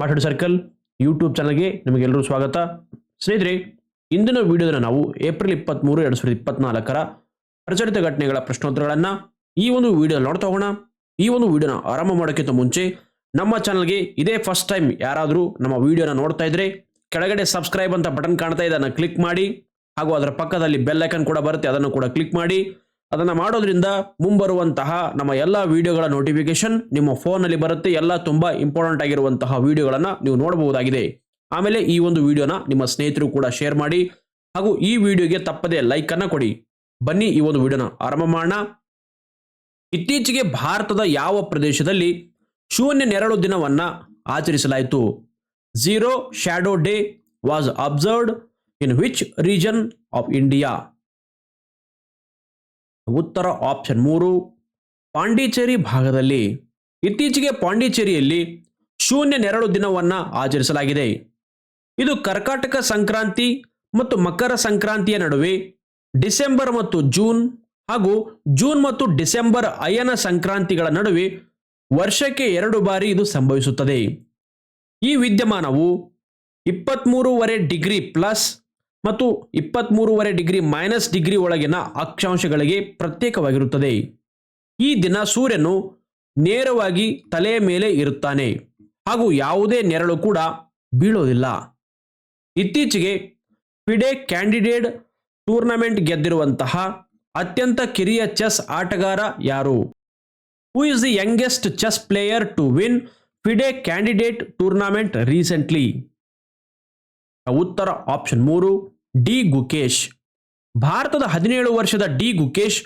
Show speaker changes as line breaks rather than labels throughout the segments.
Smart circle YouTube ಚಾನಲ್ಗೆ ನಿಮಗೆಲ್ಲರೂ ಸ್ವಾಗತ. ಸ್ನೇಹಿತರೆ, ಇಂದಿನ ವಿಡಿಯೋದಲ್ಲಿ ನಾವು ಏಪ್ರಿಲ್ ಇಪ್ಪತ್ತ್ಮೂರು ಎರಡು ಸಾವಿರದ ಇಪ್ಪತ್ನಾಲ್ಕರ ಪ್ರಚಲಿತ ಘಟನೆಗಳ ಪ್ರಶ್ನೋತ್ತರಗಳನ್ನು ಈ ಒಂದು ವಿಡಿಯೋ ನೋಡ್ತಾ ಹೋಗೋಣ. ಈ ಒಂದು ವಿಡಿಯೋನ ಆರಂಭ ಮಾಡೋಕ್ಕಿಂತ ಮುಂಚೆ ನಮ್ಮ ಚಾನಲ್ಗೆ ಇದೇ ಫಸ್ಟ್ ಟೈಮ್ ಯಾರಾದರೂ ನಮ್ಮ ವಿಡಿಯೋನ ನೋಡ್ತಾ ಇದ್ರೆ ಕೆಳಗಡೆ ಸಬ್ಸ್ಕ್ರೈಬ್ ಅಂತ ಬಟನ್ ಕಾಣ್ತಾ ಇದೆ, ಅದನ್ನು ಕ್ಲಿಕ್ ಮಾಡಿ. ಹಾಗೂ ಅದರ ಪಕ್ಕದಲ್ಲಿ ಬೆಲ್ ಐಕನ್ ಕೂಡ ಬರುತ್ತೆ, ಅದನ್ನು ಕೂಡ ಕ್ಲಿಕ್ ಮಾಡಿ. ಅದನ್ನು ಮಾಡೋದ್ರಿಂದ ಮುಂಬರುವಂತಹ ನಮ್ಮ ಎಲ್ಲ ವಿಡಿಯೋಗಳ ನೋಟಿಫಿಕೇಶನ್ ನಿಮ್ಮ ಫೋನಲ್ಲಿ ಬರುತ್ತೆ. ಎಲ್ಲ ತುಂಬ ಇಂಪಾರ್ಟೆಂಟ್ ಆಗಿರುವಂತಹ ವಿಡಿಯೋಗಳನ್ನು ನೀವು ನೋಡಬಹುದಾಗಿದೆ. ಆಮೇಲೆ ಈ ಒಂದು ವಿಡಿಯೋನ ನಿಮ್ಮ ಸ್ನೇಹಿತರು ಕೂಡ ಶೇರ್ ಮಾಡಿ ಹಾಗೂ ಈ ವಿಡಿಯೋಗೆ ತಪ್ಪದೆ ಲೈಕ್ ಅನ್ನ ಕೊಡಿ. ಬನ್ನಿ ಈ ಒಂದು ವಿಡಿಯೋನ ಆರಂಭ ಮಾಡೋಣ. ಇತ್ತೀಚೆಗೆ ಭಾರತದ ಯಾವ ಪ್ರದೇಶದಲ್ಲಿ ಶೂನ್ಯ ನೆರಳು ದಿನವನ್ನ ಆಚರಿಸಲಾಯಿತು? Zero shadow day was observed in which region of India ಉತ್ತರ ಆಪ್ಷನ್ ಮೂರು, ಪಾಂಡಿಚೇರಿ ಭಾಗದಲ್ಲಿ ಇತ್ತೀಚೆಗೆ ಪಾಂಡಿಚೇರಿಯಲ್ಲಿ ಶೂನ್ಯ ನೆರಳು ದಿನವನ್ನು ಆಚರಿಸಲಾಗಿದೆ. ಇದು ಕರ್ಕಾಟಕ ಸಂಕ್ರಾಂತಿ ಮತ್ತು ಮಕರ ಸಂಕ್ರಾಂತಿಯ ನಡುವೆ ಡಿಸೆಂಬರ್ ಮತ್ತು ಜೂನ್ ಹಾಗೂ ಜೂನ್ ಮತ್ತು ಡಿಸೆಂಬರ್ ಅಯನ ಸಂಕ್ರಾಂತಿಗಳ ನಡುವೆ ವರ್ಷಕ್ಕೆ ಎರಡು ಬಾರಿ ಇದು ಸಂಭವಿಸುತ್ತದೆ. ಈ ವಿದ್ಯಮಾನವು ಇಪ್ಪತ್ತ್ಮೂರುವರೆ ಡಿಗ್ರಿ ಪ್ಲಸ್ ಮತ್ತು ಇಪ್ಪತ್ತ್ಮೂರುವರೆ ಡಿಗ್ರಿ ಮೈನಸ್ ಡಿಗ್ರಿ ಒಳಗಿನ ಅಕ್ಷಾಂಶಗಳಿಗೆ ಪ್ರತ್ಯೇಕವಾಗಿರುತ್ತದೆ. ಈ ದಿನ ಸೂರ್ಯನು ನೇರವಾಗಿ ತಲೆಯ ಮೇಲೆ ಇರುತ್ತಾನೆ. ಹಾಗೂ ಯಾವುದೇ ನೆರಳು ಕೂಡ ಬೀಳೋದಿಲ್ಲ. ಇತ್ತೀಚೆಗೆ ಫಿಡೆ ಕ್ಯಾಂಡಿಡೇಟ್ ಟೂರ್ನಮೆಂಟ್ ಗೆದ್ದಿರುವಂತಹ ಅತ್ಯಂತ ಕಿರಿಯ ಚೆಸ್ ಆಟಗಾರ ಯಾರು? Who is the youngest chess player to win FIDE candidate tournament recently ಉತ್ತರ ಆಪ್ಷನ್ ಮೂರು, ಡಿ ಗುಕೇಶ್. ಭಾರತದ ಹದಿನೇಳು ವರ್ಷದ ಡಿ ಗುಕೇಶ್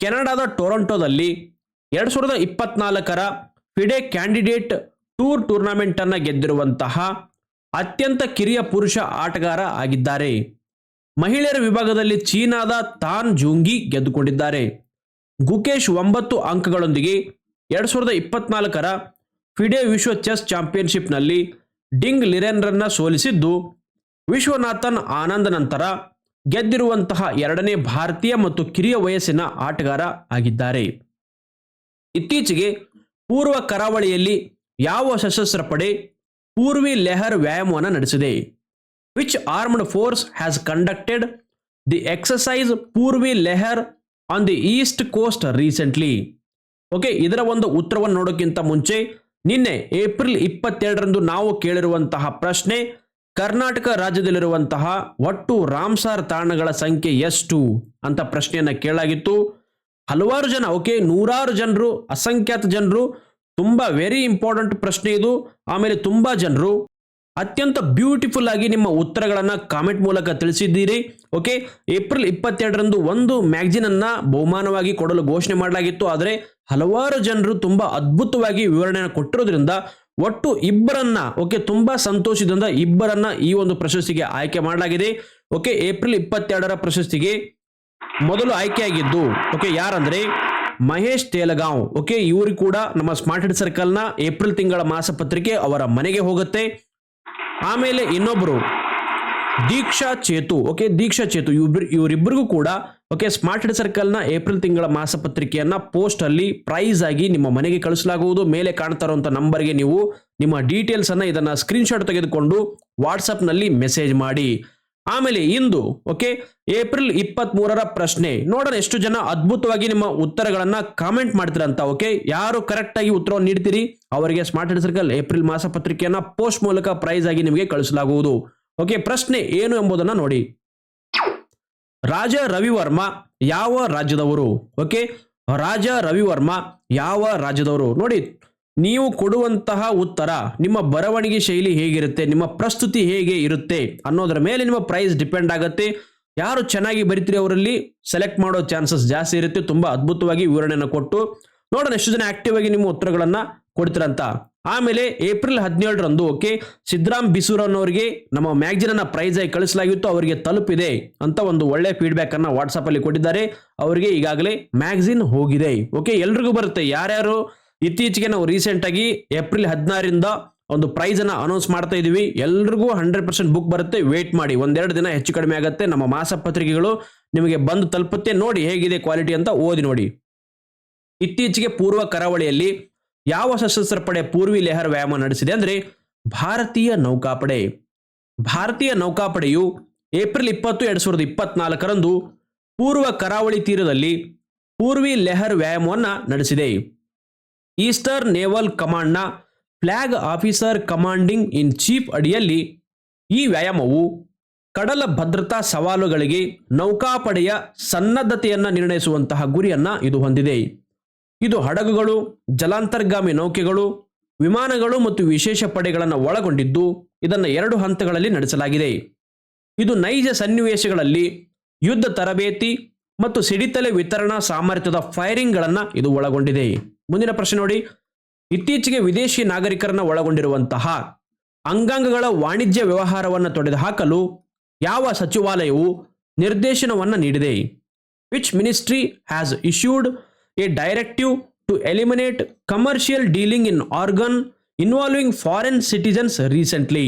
ಕೆನಡಾದ ಟೊರೊಂಟೊದಲ್ಲಿ ಎರಡು ಸಾವಿರದ ಇಪ್ಪತ್ನಾಲ್ಕರ ಫಿಡೆ ಕ್ಯಾಂಡಿಡೇಟ್ ಟೂರ್ ಟೂರ್ನಮೆಂಟ್ ಅನ್ನು ಗೆದ್ದಿರುವಂತಹ ಅತ್ಯಂತ ಕಿರಿಯ ಪುರುಷ ಆಟಗಾರ ಆಗಿದ್ದಾರೆ. ಮಹಿಳೆಯರ ವಿಭಾಗದಲ್ಲಿ ಚೀನಾದ ತಾನ್ ಜೂಂಗಿ ಗೆದ್ದುಕೊಂಡಿದ್ದಾರೆ. ಗುಕೇಶ್ ಒಂಬತ್ತು ಅಂಕಗಳೊಂದಿಗೆ ಎರಡು ಸಾವಿರದ ಇಪ್ಪತ್ನಾಲ್ಕರ ಫಿಡೆ ವಿಶ್ವ ಚೆಸ್ ಚಾಂಪಿಯನ್ಶಿಪ್ನಲ್ಲಿ ಡಿಂಗ್ ಲಿರೆನ್ರನ್ನ ಸೋಲಿಸಿದ್ದು ವಿಶ್ವನಾಥನ್ ಆನಂದ್ ನಂತರ ಗೆದ್ದಿರುವಂತಹ ಎರಡನೇ ಭಾರತೀಯ ಮತ್ತು ಕಿರಿಯ ವಯಸ್ಸಿನ ಆಟಗಾರ ಆಗಿದ್ದಾರೆ. ಇತ್ತೀಚೆಗೆ ಪೂರ್ವ ಕರಾವಳಿಯಲ್ಲಿ ಯಾವ ಸಶಸ್ತ್ರ ಪಡೆ ಪೂರ್ವಿ ಲೆಹರ್ ವ್ಯಾಯಾಮವನ್ನು ನಡೆಸಿದೆ? Which armed force has conducted the exercise Purvi Lehar on the east coast recently okay ಇದರ ಒಂದು ಉತ್ತರವನ್ನು ನೋಡೋಕ್ಕಿಂತ ಮುಂಚೆ ನಿನ್ನೆ ಏಪ್ರಿಲ್ ಇಪ್ಪತ್ತೆರಡರಂದು ನಾವು ಕೇಳಿರುವಂತಹ ಪ್ರಶ್ನೆ ಕರ್ನಾಟಕ ರಾಜ್ಯದಲ್ಲಿರುವಂತಹ ಒಟ್ಟು ರಾಮ್ಸಾರ್ ತಾಣಗಳ ಸಂಖ್ಯೆ ಎಷ್ಟು ಅಂತ ಪ್ರಶ್ನೆಯನ್ನ ಕೇಳಲಾಗಿತ್ತು. ಹಲವಾರು ಜನ, ಓಕೆ, ನೂರಾರು ಜನರು, ಅಸಂಖ್ಯಾತ ಜನರು, ತುಂಬಾ ವೆರಿ ಇಂಪಾರ್ಟೆಂಟ್ ಪ್ರಶ್ನೆ ಇದು. ಆಮೇಲೆ ತುಂಬಾ ಜನರು ಅತ್ಯಂತ ಬ್ಯೂಟಿಫುಲ್ ಆಗಿ ನಿಮ್ಮ ಉತ್ತರಗಳನ್ನು ಕಾಮೆಂಟ್ ಮೂಲಕ ತಿಳಿಸಿದ್ದೀರಿ. ಓಕೆ, ಏಪ್ರಿಲ್ ಇಪ್ಪತ್ತೆರಡರಂದು ಒಂದು ಮ್ಯಾಗ್ಜಿನ್ ಅನ್ನ ಬಹುಮಾನವಾಗಿ ಕೊಡಲು ಘೋಷಣೆ ಮಾಡಲಾಗಿತ್ತು. ಆದರೆ ಹಲವಾರು ಜನರು ತುಂಬಾ ಅದ್ಭುತವಾಗಿ ವಿವರಣೆಯನ್ನು ಕೊಟ್ಟಿರೋದ್ರಿಂದ ಒಟ್ಟು ಇಬ್ಬರನ್ನ ಓಕೆ ತುಂಬಾ ಸಂತೋಷದಿಂದ ಇಬ್ಬರನ್ನ ಈ ಒಂದು ಪ್ರಶಸ್ತಿಗೆ ಆಯ್ಕೆ ಮಾಡಲಾಗಿದೆ. ಓಕೆ ಏಪ್ರಿಲ್ ಇಪ್ಪತ್ತೆರಡರ ಪ್ರಶಸ್ತಿಗೆ ಮೊದಲು ಆಯ್ಕೆಯಾಗಿದ್ದು ಓಕೆ ಯಾರಂದ್ರೆ ಮಹೇಶ್ ತೇಲಗಾಂವ್. ಓಕೆ ಇವರು ಕೂಡ ನಮ್ಮ ಸ್ಮಾರ್ಟ್ ಹೆಡ್ ಸರ್ಕಲ್ನ ಏಪ್ರಿಲ್ ತಿಂಗಳ ಮಾಸಪತ್ರಿಕೆ ಅವರ ಮನೆಗೆ ಹೋಗುತ್ತೆ. ಆಮೇಲೆ ಇನ್ನೊಬ್ಬರು ದೀಕ್ಷಾ ಚೇತು ಓಕೆ ದೀಕ್ಷಾ ಚೇತು ಇವ್ರಿಬ್ರಿಗೂ ಕೂಡ ಓಕೆ ಸ್ಮಾರ್ಟ್ ಹೆಡ್ ಸರ್ಕಲ್ನ ಏಪ್ರಿಲ್ ತಿಂಗಳ ಮಾಸಪತ್ರಿಕೆಯನ್ನು ಪೋಸ್ಟ್ ಅಲ್ಲಿ ಪ್ರೈಸ್ ಆಗಿ ನಿಮ್ಮ ಮನೆಗೆ ಕಳಿಸಲಾಗುವುದು, ಮೇಲೆ ಕಾಣ್ತಾ ಇರುವಂಥ ನಂಬರ್ಗೆ ನೀವು ನಿಮ್ಮ ಡೀಟೇಲ್ಸನ್ನು ಇದನ್ನು ಸ್ಕ್ರೀನ್ಶಾಟ್ ತೆಗೆದುಕೊಂಡು ವಾಟ್ಸಪ್ನಲ್ಲಿ ಮೆಸೇಜ್ ಮಾಡಿ. ಆಮೇಲೆ ಇಂದು ಓಕೆ ಏಪ್ರಿಲ್ ಇಪ್ಪತ್ತ್ ಮೂರರ ಪ್ರಶ್ನೆ. ನೋಡೋಣ ಎಷ್ಟು ಜನ ಅದ್ಭುತವಾಗಿ ನಿಮ್ಮ ಉತ್ತರಗಳನ್ನ ಕಾಮೆಂಟ್ ಮಾಡ್ತೀರಂತ ಓಕೆ ಯಾರು ಕರೆಕ್ಟ್ ಆಗಿ ಉತ್ತರವನ್ನು ನೀಡ್ತೀರಿ? ಅವರಿಗೆ ಸ್ಮಾರ್ಟ್ ಸರ್ಕಲ್ ಏಪ್ರಿಲ್ ಮಾಸಪತ್ರಿಕೆಯನ್ನು ಪೋಸ್ಟ್ ಮೂಲಕ ಪ್ರೈಸ್ ಆಗಿ ನಿಮಗೆ ಕಳಿಸಲಾಗುವುದು. ಓಕೆ ಪ್ರಶ್ನೆ ಏನು ಎಂಬುದನ್ನು ನೋಡಿ. ರಾಜ ರವಿವರ್ಮ ಯಾವ ರಾಜ್ಯದವರು? ಓಕೆ ರಾಜ ರವಿವರ್ಮ ಯಾವ ರಾಜ್ಯದವರು? ನೋಡಿ, ನೀವು ಕೊಡುವಂತಹ ಉತ್ತರ ನಿಮ್ಮ ಬರವಣಿಗೆ ಶೈಲಿ ಹೇಗಿರುತ್ತೆ, ನಿಮ್ಮ ಪ್ರಸ್ತುತಿ ಹೇಗೆ ಇರುತ್ತೆ ಅನ್ನೋದರ ಮೇಲೆ ನಿಮ್ಮ ಪ್ರೈಸ್ ಡಿಪೆಂಡ್ ಆಗುತ್ತೆ. ಯಾರು ಚೆನ್ನಾಗಿ ಬರಿತೀರಿ ಅವರಲ್ಲಿ? ಸೆಲೆಕ್ಟ್ ಮಾಡೋ ಚಾನ್ಸಸ್ ಜಾಸ್ತಿ ಇರುತ್ತೆ. ತುಂಬಾ ಅದ್ಭುತವಾಗಿ ವಿವರಣೆಯನ್ನು ಕೊಟ್ಟು ನೋಡೋಣ. ಎಷ್ಟು ಜನ ಆಕ್ಟಿವ್ ಆಗಿ ನಿಮ್ಮ ಉತ್ತರಗಳನ್ನ ಕೊಡ್ತೀರಂತ. ಆಮೇಲೆ ಏಪ್ರಿಲ್ ಹದಿನೇಳರಂದು ಓಕೆ ಸಿದ್ದರಾಮ್ ಬಿಸೂರ್ ಅನ್ನೋರಿಗೆ ನಮ್ಮ ಮ್ಯಾಗ್ಜಿನ್ ಪ್ರೈಸ್ ಆಗಿ ಕಳಿಸಲಾಗಿತ್ತು, ಅವರಿಗೆ ತಲುಪಿದೆ ಅಂತ ಒಂದು ಒಳ್ಳೆ ಫೀಡ್ಬ್ಯಾಕ್ ಅನ್ನ ವಾಟ್ಸ್ಆಪ್ ಅಲ್ಲಿ ಕೊಟ್ಟಿದ್ದಾರೆ. ಅವರಿಗೆ ಈಗಾಗಲೇ ಮ್ಯಾಗ್ಝಿನ್ ಹೋಗಿದೆ. ಓಕೆ ಎಲ್ರಿಗೂ ಬರುತ್ತೆ. ಯಾರ್ಯಾರು ಇತ್ತೀಚೆಗೆ ನಾವು ರೀಸೆಂಟ್ ಆಗಿ ಏಪ್ರಿಲ್ ಹದಿನಾರರಿಂದ ಒಂದು ಪ್ರೈಸ್ ಅನ್ನ ಅನೌನ್ಸ್ ಮಾಡ್ತಾ ಇದೀವಿ ಎಲ್ರಿಗೂ ಹಂಡ್ರೆಡ್ ಪರ್ಸೆಂಟ್ ಬುಕ್ ಬರುತ್ತೆ. ವೇಟ್ ಮಾಡಿ. ಒಂದೆರಡು ದಿನ ಹೆಚ್ಚು ಕಡಿಮೆ ಆಗುತ್ತೆ. ನಮ್ಮ ಮಾಸಪತ್ರಿಕೆಗಳು ನಿಮಗೆ ಬಂದು ತಲುಪುತ್ತೆ. ನೋಡಿ ಹೇಗಿದೆ ಕ್ವಾಲಿಟಿ ಅಂತ ಓದಿ ನೋಡಿ. ಇತ್ತೀಚೆಗೆ ಪೂರ್ವ ಕರಾವಳಿಯಲ್ಲಿ ಯಾವ ಸಶಸ್ತ್ರ ಪಡೆ ಪೂರ್ವಿ ಲೆಹರ್ ವ್ಯಾಯಾಮ ನಡೆಸಿದೆ ಅಂದ್ರೆ ಭಾರತೀಯ ನೌಕಾಪಡೆ. ಭಾರತೀಯ ನೌಕಾಪಡೆಯು ಏಪ್ರಿಲ್ ಇಪ್ಪತ್ತು, ಎರಡು ಸಾವಿರದ ಇಪ್ಪತ್ನಾಲ್ಕರಂದು ಪೂರ್ವ ಕರಾವಳಿ ತೀರದಲ್ಲಿ ಪೂರ್ವಿ ಲೆಹರ್ ವ್ಯಾಯಾಮವನ್ನು ನಡೆಸಿದೆ. Easter naval ಕಮಾಂಡ್ನ flag officer commanding in chief ಅಡಿಯಲ್ಲಿ ಈ ವ್ಯಾಯಾಮವು ಕಡಲ ಭದ್ರತಾ ಸವಾಲುಗಳಿಗೆ ನೌಕಾಪಡೆಯ ಸನ್ನದ್ಧತೆಯನ್ನು ನಿರ್ಣಯಿಸುವಂತಹ ಗುರಿಯನ್ನು ಇದು ಹೊಂದಿದೆ. ಇದು ಹಡಗುಗಳು, ಜಲಾಂತರ್ಗಾಮಿ ನೌಕೆಗಳು, ವಿಮಾನಗಳು ಮತ್ತು ವಿಶೇಷ ಪಡೆಗಳನ್ನು ಒಳಗೊಂಡಿದ್ದು ಇದನ್ನು ಎರಡು ಹಂತಗಳಲ್ಲಿ ನಡೆಸಲಾಗಿದೆ. ಇದು ನೈಜ ಸನ್ನಿವೇಶಗಳಲ್ಲಿ ಯುದ್ಧ ತರಬೇತಿ ಮತ್ತು ಸಿಡಿತಲೆ ವಿತರಣಾ ಸಾಮರ್ಥ್ಯದ ಫೈರಿಂಗ್ಗಳನ್ನು ಇದು ಒಳಗೊಂಡಿದೆ. ಮುಂದಿನ ಪ್ರಶ್ನೆ ನೋಡಿ. ಇತ್ತೀಚೆಗೆ ವಿದೇಶಿ ನಾಗರಿಕರನ್ನು ಒಳಗೊಂಡಿರುವಂತಹ ಅಂಗಾಂಗಗಳ ವಾಣಿಜ್ಯ ವ್ಯವಹಾರವನ್ನು ತೊಡೆದುಹಾಕಲು ಯಾವ ಸಚಿವಾಲಯವು ನಿರ್ದೇಶನವನ್ನು ನೀಡಿದೆ? Which ministry has issued a directive to eliminate commercial dealing in organ involving foreign citizens recently.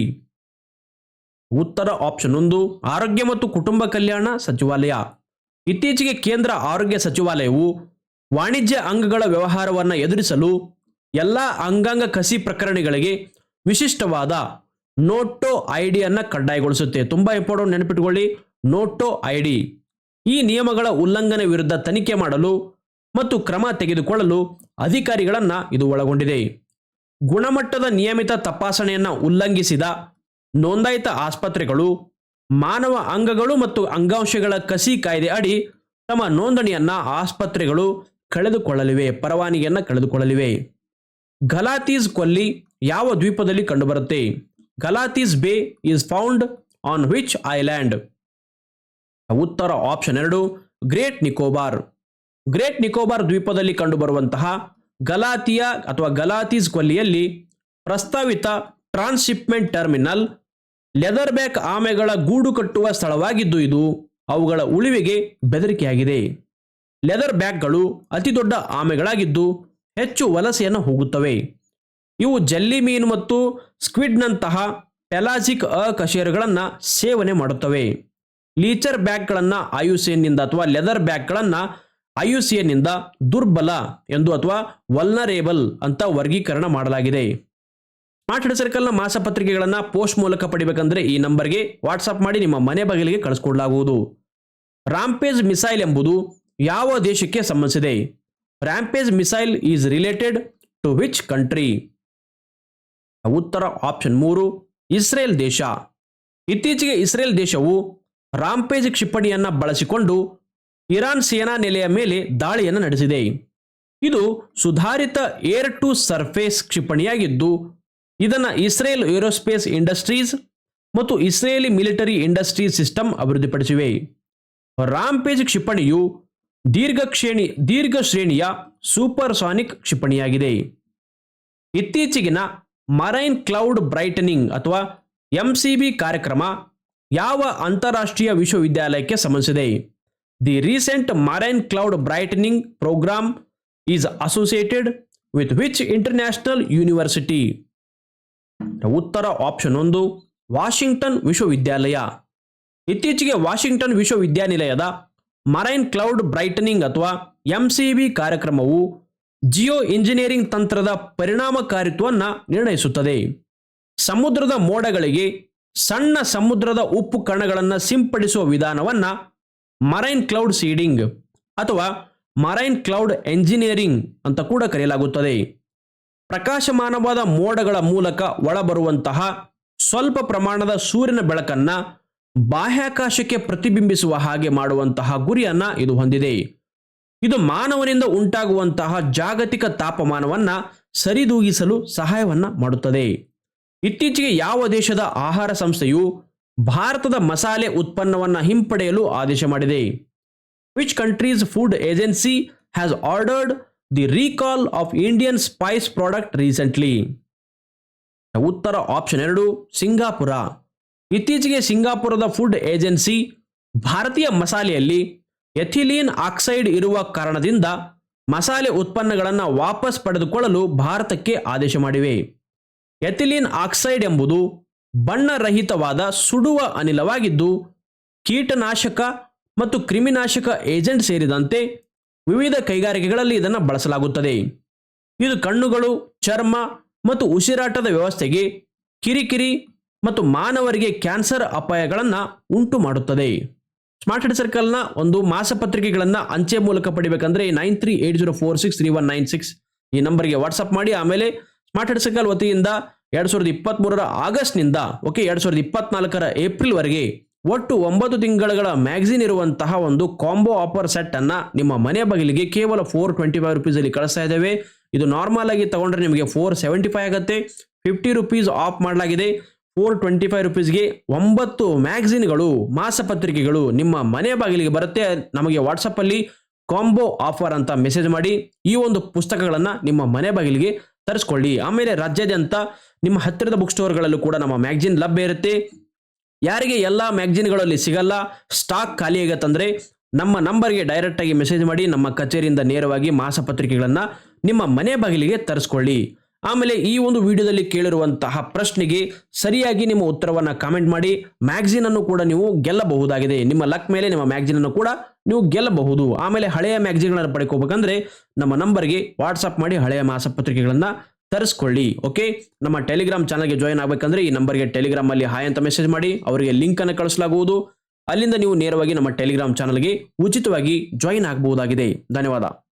ಉತ್ತರ ಆಪ್ಷನ್ ಒಂದು, ಆರೋಗ್ಯ ಮತ್ತು ಕುಟುಂಬ ಕಲ್ಯಾಣ ಸಚಿವಾಲಯ. ಇತ್ತೀಚೆಗೆ ಕೇಂದ್ರ ಆರೋಗ್ಯ ಸಚಿವಾಲಯವು ವಾಣಿಜ್ಯ ಅಂಗಗಳ ವ್ಯವಹಾರವನ್ನು ಎದುರಿಸಲು ಎಲ್ಲ ಅಂಗಾಂಗ ಕಸಿ ಪ್ರಕರಣಗಳಿಗೆ ವಿಶಿಷ್ಟವಾದ ನೋಟೋ ಡಿಯನ್ನು ಕಡ್ಡಾಯಗೊಳಿಸುತ್ತೆ. ತುಂಬಾ ಇಂಪಾರ್ಟೆಂಟ್ ನೆನಪಿಟ್ಕೊಳ್ಳಿ, ನೋಟೋ ಐ ಡಿ ಈ ನಿಯಮಗಳ ಉಲ್ಲಂಘನೆ ವಿರುದ್ಧ ತನಿಖೆ ಮಾಡಲು ಮತ್ತು ಕ್ರಮ ತೆಗೆದುಕೊಳ್ಳಲು ಅಧಿಕಾರಿಗಳನ್ನು ಇದು ಒಳಗೊಂಡಿದೆ. ಗುಣಮಟ್ಟದ ನಿಯಮಿತ ತಪಾಸಣೆಯನ್ನು ಉಲ್ಲಂಘಿಸಿದ ನೋಂದಾಯಿತ ಆಸ್ಪತ್ರೆಗಳು, ಮಾನವ ಅಂಗಗಳು ಮತ್ತು ಅಂಗಾಂಶಗಳ ಕಸಿ ಕಾಯ್ದೆ ಅಡಿ ತಮ್ಮ ನೋಂದಣಿಯನ್ನ ಆಸ್ಪತ್ರೆಗಳು ಕಳೆದುಕೊಳ್ಳಲಿವೆ, ಪರವಾನಗಿಯನ್ನು ಕಳೆದುಕೊಳ್ಳಲಿವೆ. ಗಲಾತೀಸ್ ಕೊಲ್ಲಿ ಯಾವ ದ್ವೀಪದಲ್ಲಿ ಕಂಡುಬರುತ್ತೆ? Galathea Bay is found on which island ಉತ್ತರ ಆಪ್ಷನ್ ಎರಡು ಗ್ರೇಟ್ ನಿಕೋಬಾರ್ ಗ್ರೇಟ್ ನಿಕೋಬಾರ್ ದ್ವೀಪದಲ್ಲಿ ಕಂಡುಬರುವಂತಹ ಗಲಾತಿಯಾ ಅಥವಾ ಗಲಾತೀಸ್ ಕೊಲ್ಲಿಯಲ್ಲಿ ಪ್ರಸ್ತಾವಿತ ಟ್ರಾನ್ಸ್ಶಿಪ್ಮೆಂಟ್ ಟರ್ಮಿನಲ್ ಲೆದರ್ ಬ್ಯಾಕ್ ಆಮೆಗಳ ಗೂಡು ಕಟ್ಟುವ ಸ್ಥಳವಾಗಿದ್ದು ಇದು ಅವುಗಳ ಉಳಿವಿಗೆ ಬೆದರಿಕೆಯಾಗಿದೆ. ಲೆದರ್ ಬ್ಯಾಗ್ಗಳು ಅತಿ ದೊಡ್ಡ ಆಮೆಗಳಾಗಿದ್ದು ಹೆಚ್ಚು ವಲಸೆಯನ್ನು ಹೋಗುತ್ತವೆ. ಇವು ಜಲ್ಲಿ ಮೀನು ಮತ್ತು ಸ್ಕ್ವಿಡ್ನಂತಹ ಪೆಲಾಜಿಕ್ ಅಕಶೇರುಗಳನ್ನು ಸೇವನೆ ಮಾಡುತ್ತವೆ. ಲೀಚರ್ ಬ್ಯಾಗ್ಗಳನ್ನು ಆಯುಸೇನ್ನಿಂದ ಅಥವಾ ಲೆದರ್ ಬ್ಯಾಗ್ಗಳನ್ನು ಐಯುಸಿಎನ್ನಿಂದ ದುರ್ಬಲ ಎಂದು ಅಥವಾ ವಲ್ನರೇಬಲ್ ಅಂತ ವರ್ಗೀಕರಣ ಮಾಡಲಾಗಿದೆ. ಸ್ಮಾರ್ಟ್ ಹಿಡ್ ಸರ್ಕಲ್ನ ಮಾಸಪತ್ರಿಕೆಗಳನ್ನು ಪೋಸ್ಟ್ ಮೂಲಕ ಪಡಿಬೇಕಂದ್ರೆ ಈ ನಂಬರ್ಗೆ ವಾಟ್ಸಪ್ ಮಾಡಿ ನಿಮ್ಮ ಮನೆ ಬಾಗಿಲಿಗೆ ಕಳಿಸ್ಕೊಡ್ಲಾಗುವುದು. ರಾಂಪೇಜ್ ಮಿಸೈಲ್ ಎಂಬುದು ಯಾವ ದೇಶಕ್ಕೆ ಸಂಬಂಧಿಸಿದೆ? Rampage missile is related to which country ಉತ್ತರ ಆಪ್ಷನ್ ಮೂರು, ಇಸ್ರೇಲ್ ದೇಶ. ಇತ್ತೀಚೆಗೆ ಇಸ್ರೇಲ್ ದೇಶವು ರಾಂಪೇಜ್ ಕ್ಷಿಪಣಿಯನ್ನು ಬಳಸಿಕೊಂಡು ಇರಾನ್ ಸೇನಾ ನೆಲೆಯ ಮೇಲೆ ದಾಳಿಯನ್ನು ನಡೆಸಿದೆ. ಇದು ಸುಧಾರಿತ ಏರ್ ಟು ಸರ್ಫೇಸ್ ಕ್ಷಿಪಣಿಯಾಗಿದ್ದು, ಇದನ್ನು ಇಸ್ರೇಲ್ ಏರೋಸ್ಪೇಸ್ ಇಂಡಸ್ಟ್ರೀಸ್ ಮತ್ತು ಇಸ್ರೇಲಿ ಮಿಲಿಟರಿ ಇಂಡಸ್ಟ್ರೀಸ್ ಸಿಸ್ಟಮ್ ಅಭಿವೃದ್ಧಿಪಡಿಸಿವೆ. ರಾಂಪೇಜ್ ಕ್ಷಿಪಣಿಯು ದೀರ್ಘ ಶ್ರೇಣಿ ದೀರ್ಘ ಶ್ರೇಣಿಯ ಸೂಪರ್ಸಾನಿಕ್ ಕ್ಷಿಪಣಿಯಾಗಿದೆ. ಇತ್ತೀಚೆಗಿನ ಮರೈನ್ ಕ್ಲೌಡ್ ಬ್ರೈಟನಿಂಗ್ ಅಥವಾ ಎಂಸಿಬಿ ಕಾರ್ಯಕ್ರಮ ಯಾವ ಅಂತಾರಾಷ್ಟ್ರೀಯ ವಿಶ್ವವಿದ್ಯಾಲಯಕ್ಕೆ ಸಂಬಂಧಿಸಿದೆ. The recent marine cloud brightening program is associated with which international university ಉತ್ತರ ಆಪ್ಷನ್ ಒಂದು ವಾಷಿಂಗ್ಟನ್ ವಿಶ್ವವಿದ್ಯಾಲಯ ಇತ್ತೀಚೆಗೆ ವಾಷಿಂಗ್ಟನ್ ವಿಶ್ವವಿದ್ಯಾನಿಲಯದ ಮರೈನ್ ಕ್ಲೌಡ್ ಬ್ರೈಟನಿಂಗ್ ಅಥವಾ ಎಂಸಿಬಿ ಕಾರ್ಯಕ್ರಮವು ಜಿಯೋ ಇಂಜಿನಿಯರಿಂಗ್ ತಂತ್ರದ ಪರಿಣಾಮಕಾರಿತ್ವವನ್ನು ನಿರ್ಣಯಿಸುತ್ತದೆ. ಸಮುದ್ರದ ಮೋಡಗಳಿಗೆ ಸಣ್ಣ ಸಮುದ್ರದ ಉಪ್ಪು ಕಣಗಳನ್ನು ಸಿಂಪಡಿಸುವ ವಿಧಾನವನ್ನು ಮರೈನ್ ಕ್ಲೌಡ್ ಸೀಡಿಂಗ್ ಅಥವಾ ಮರೈನ್ ಕ್ಲೌಡ್ ಎಂಜಿನಿಯರಿಂಗ್ ಅಂತ ಕೂಡ ಕರೆಯಲಾಗುತ್ತದೆ. ಪ್ರಕಾಶಮಾನವಾದ ಮೋಡಗಳ ಮೂಲಕ ಒಳಬರುವಂತಹ ಸ್ವಲ್ಪ ಪ್ರಮಾಣದ ಸೂರ್ಯನ ಬೆಳಕನ್ನ ಬಾಹ್ಯಾಕಾಶಕ್ಕೆ ಪ್ರತಿಬಿಂಬಿಸುವ ಹಾಗೆ ಮಾಡುವಂತಹ ಗುರಿಯನ್ನ ಇದು ಹೊಂದಿದೆ. ಇದು ಮಾನವನಿಂದ ಉಂಟಾಗುವಂತಹ ಜಾಗತಿಕ ತಾಪಮಾನವನ್ನ ಸರಿದೂಗಿಸಲು ಸಹಾಯವನ್ನ ಮಾಡುತ್ತದೆ. ಇತ್ತೀಚೆಗೆ ಯಾವ ದೇಶದ ಆಹಾರ ಸಂಸ್ಥೆಯು ಭಾರತದ ಮಸಾಲೆ ಉತ್ಪನ್ನವನ್ನ ಹಿಂಪಡೆಯಲು ಆದೇಶ ಮಾಡಿದೆ. Which country's food agency has ordered the recall of Indian spice product recently ಉತ್ತರ ಆಪ್ಷನ್ ಎರಡು, ಸಿಂಗಾಪುರ. ಇತ್ತೀಚೆಗೆ ಸಿಂಗಾಪುರದ ಫುಡ್ ಏಜೆನ್ಸಿ ಭಾರತೀಯ ಮಸಾಲೆಯಲ್ಲಿ ಎಥಿಲೀನ್ ಆಕ್ಸೈಡ್ ಇರುವ ಕಾರಣದಿಂದ ಮಸಾಲೆ ಉತ್ಪನ್ನಗಳನ್ನು ವಾಪಸ್ ಪಡೆದುಕೊಳ್ಳಲು ಭಾರತಕ್ಕೆ ಆದೇಶ ಮಾಡಿವೆ. ಎಥಿಲೀನ್ ಆಕ್ಸೈಡ್ ಎಂಬುದು ಬಣ್ಣರಹಿತವಾದ ಸುಡುವ ಅನಿಲವಾಗಿದ್ದು, ಕೀಟನಾಶಕ ಮತ್ತು ಕ್ರಿಮಿನಾಶಕ ಏಜೆಂಟ್ ಸೇರಿದಂತೆ ವಿವಿಧ ಕೈಗಾರಿಕೆಗಳಲ್ಲಿ ಇದನ್ನು ಬಳಸಲಾಗುತ್ತದೆ. ಇದು ಕಣ್ಣುಗಳು, ಚರ್ಮ ಮತ್ತು ಉಸಿರಾಟದ ವ್ಯವಸ್ಥೆಗೆ ಕಿರಿಕಿರಿ ಮತ್ತು ಮಾನವರಿಗೆ ಕ್ಯಾನ್ಸರ್ ಅಪಾಯಗಳನ್ನು ಉಂಟು ಮಾಡುತ್ತದೆ ಸ್ಮಾರ್ಟ್ ಹೆಡ್ ಸರ್ಕಲ್ನ ಒಂದು ಮಾಸಪತ್ರಿಕೆಗಳನ್ನು ಅಂಚೆ ಮೂಲಕ ಪಡಿಬೇಕಂದ್ರೆ nine three eight zero four six three one nine six ಈ ನಂಬರ್ಗೆ ವಾಟ್ಸಪ್ ಮಾಡಿ, ಆಮೇಲೆ ಸ್ಮಾರ್ಟ್ ಹೆಡ್ ಸರ್ಕಲ್ ವತಿಯಿಂದ ಎರಡು ಸಾವಿರದ ಇಪ್ಪತ್ತ್ಮೂರರ ಆಗಸ್ಟ್ನಿಂದ, ಓಕೆ, ಎರಡು ಸಾವಿರದ ಇಪ್ಪತ್ನಾಲ್ಕರ ಏಪ್ರಿಲ್ವರೆಗೆ ಒಟ್ಟು ಒಂಬತ್ತು ತಿಂಗಳ ಮ್ಯಾಗ್ಝಿನ್ ಇರುವಂತಹ ಒಂದು ಕಾಂಬೋ ಆಫರ್ ಸೆಟ್ ಅನ್ನ ನಿಮ್ಮ ಮನೆ ಬಗಲಿಗೆ ಕೇವಲ ಫೋರ್ ಟ್ವೆಂಟಿ ಫೈವ್ ರುಪೀಸ್ ಅಲ್ಲಿ ಕಳಿಸ್ತಾ ಇದ್ದೇವೆ. ಇದು ನಾರ್ಮಲ್ ಆಗಿ ತಗೊಂಡ್ರೆ ನಿಮಗೆ ಫೋರ್ ಸೆವೆಂಟಿ ಫೈವ್ ಆಗುತ್ತೆ. ಫಿಫ್ಟಿ ರುಪೀಸ್ ಆಫ್ ಮಾಡಲಾಗಿದೆ. ಫೋರ್ ಟ್ವೆಂಟಿ ಫೈವ್ ರುಪೀಸ್ಗೆ ಒಂಬತ್ತು ಮ್ಯಾಗ್ಝಿನ್ಗಳು, ಮಾಸಪತ್ರಿಕೆಗಳು ನಿಮ್ಮ ಮನೆ ಬಾಗಿಲಿಗೆ ಬರುತ್ತೆ. ನಮಗೆ ವಾಟ್ಸಪ್ಪಲ್ಲಿ ಕಾಂಬೋ ಆಫರ್ ಅಂತ ಮೆಸೇಜ್ ಮಾಡಿ. ಈ ಒಂದು ಪುಸ್ತಕಗಳನ್ನು ನಿಮ್ಮ ಮನೆ ಬಾಗಿಲಿಗೆ ತರಿಸ್ಕೊಳ್ಳಿ. ಆಮೇಲೆ ರಾಜ್ಯಾದ್ಯಂತ ನಿಮ್ಮ ಹತ್ತಿರದ ಬುಕ್ ಸ್ಟೋರ್ಗಳಲ್ಲೂ ಕೂಡ ನಮ್ಮ ಮ್ಯಾಗ್ಜಿನ್ ಲಭ್ಯ ಇರುತ್ತೆ. ಯಾರಿಗೆ ಎಲ್ಲ ಮ್ಯಾಗ್ಜಿನ್ಗಳಲ್ಲಿ ಸಿಗಲ್ಲ ಸ್ಟಾಕ್ ಖಾಲಿ ಆಗತ್ತಂದ್ರೆ ನಮ್ಮ ನಂಬರ್ಗೆ ಡೈರೆಕ್ಟ್ ಆಗಿ ಮೆಸೇಜ್ ಮಾಡಿ, ನಮ್ಮ ಕಚೇರಿಯಿಂದ ನೇರವಾಗಿ ಮಾಸಪತ್ರಿಕೆಗಳನ್ನು ನಿಮ್ಮ ಮನೆ ಬಾಗಿಲಿಗೆ ತರಿಸ್ಕೊಳ್ಳಿ. ಆಮೇಲೆ ಈ ಒಂದು ವಿಡಿಯೋದಲ್ಲಿ ಕೇಳಿರುವಂತಹ ಪ್ರಶ್ನೆಗೆ ಸರಿಯಾಗಿ ನಿಮ್ಮ ಉತ್ತರವನ್ನು ಕಾಮೆಂಟ್ ಮಾಡಿ ಮ್ಯಾಗಝಿನ್ ಅನ್ನು ಕೂಡ ನೀವು ಗೆಲ್ಲಬಹುದಾಗಿದೆ. ನಿಮ್ಮ ಲಕ್ ಮೇಲೆ ನಿಮ್ಮ ಮ್ಯಾಗಝಿನ್ ಅನ್ನು ಕೂಡ ನೀವು ಗೆಲ್ಲಬಹುದು. ಆಮೇಲೆ ಹಳೆಯ ಮ್ಯಾಗಝಿನ್ಗಳನ್ನು ಪಡ್ಕೋಬೇಕಂದ್ರೆ ನಮ್ಮ ನಂಬರ್ಗೆ ವಾಟ್ಸಪ್ ಮಾಡಿ ಹಳೆಯ ಮಾಸಪತ್ರಿಕೆಗಳನ್ನು ತರಿಸ್ಕೊಳ್ಳಿ, ಓಕೆ? ನಮ್ಮ ಟೆಲಿಗ್ರಾಮ್ ಚಾನಲ್ಗೆ ಜಾಯಿನ್ ಆಗಬೇಕಂದ್ರೆ ಈ ನಂಬರ್ಗೆ ಟೆಲಿಗ್ರಾಮ್ ಅಲ್ಲಿ ಹಾಯ್ ಅಂತ ಮೆಸೇಜ್ ಮಾಡಿ, ಅವರಿಗೆ ಲಿಂಕ್ ಅನ್ನು ಕಳಿಸಲಾಗುವುದು. ಅಲ್ಲಿಂದ ನೀವು ನೇರವಾಗಿ ನಮ್ಮ ಟೆಲಿಗ್ರಾಮ್ ಚಾನಲ್ಗೆ ಉಚಿತವಾಗಿ ಜಾಯಿನ್ ಆಗಬಹುದಾಗಿದೆ. ಧನ್ಯವಾದ.